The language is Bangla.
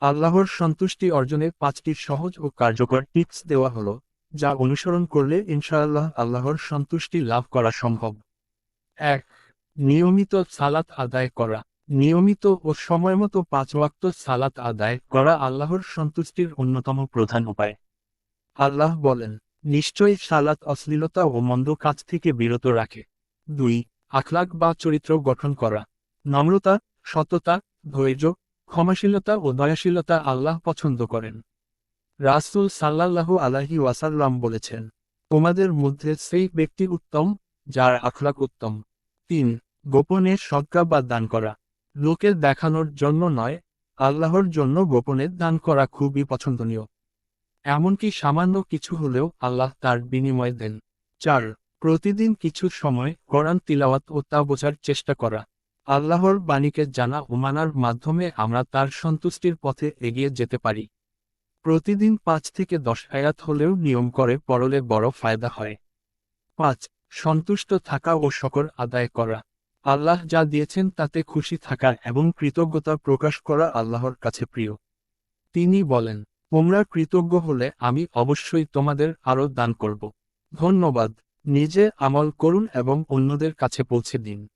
আল্লাহর সন্তুষ্টি অর্জনে পাঁচটি সহজ ও কার্যকর টিপস দেওয়া হলো, যা অনুসরণ করলে ইনশাআল্লাহ আল্লাহর সন্তুষ্টি লাভ করা সম্ভব। এক, নিয়মিত সালাত আদায় করা। নিয়মিত ও সময়মতো পাঁচ ওয়াক্ত সালাত আদায় করা আল্লাহর সন্তুষ্টির অন্যতম প্রধান উপায়। আল্লাহ বলেন নিশ্চয়ই সালাত অশ্লীলতা ও মন্দ কাজ থেকে বিরত রাখে। দুই, আখলাক বা চরিত্র গঠন করা। নম্রতা, সততা, ধৈর্য ক্ষমাশীলতা ও দয়াশীলতা আল্লাহ পছন্দ করেন। রাসূল সাল্লাল্লাহু আলাহি ওয়াসাল্লাম বলেছেন, তোমাদের মধ্যে সেই ব্যক্তি উত্তম, যার আখলাক উত্তম। তিন, গোপনে সজ্ঞা বা দান করা। লোকের দেখানোর জন্য নয়, আল্লাহর জন্য গোপনে দান করা খুবই পছন্দনীয়। এমনকি সামান্য কিছু হলেও আল্লাহ তার বিনিময় দেন। চার, প্রতিদিন কিছু সময় কোরআন তিলাওয়াত ও তা বোঝার চেষ্টা করা। আল্লাহর বাণীকে জানা ও মানার মাধ্যমে আমরা তার সন্তুষ্টির পথে এগিয়ে যেতে পারি। প্রতিদিন পাঁচ থেকে দশ আয়াত হলেও নিয়ম করে পড়লে বড় ফায়দা হয়। পাঁচ, সন্তুষ্ট থাকা ও শকর আদায় করা। আল্লাহ যা দিয়েছেন তাতে খুশি থাকা এবং কৃতজ্ঞতা প্রকাশ করা আল্লাহর কাছে প্রিয়। তিনি বলেন, তোমরা কৃতজ্ঞ হলে আমি অবশ্যই তোমাদের আরও দান করব। ধন্যবাদ। নিজে আমল করুন এবং অন্যদের কাছে পৌঁছে দিন।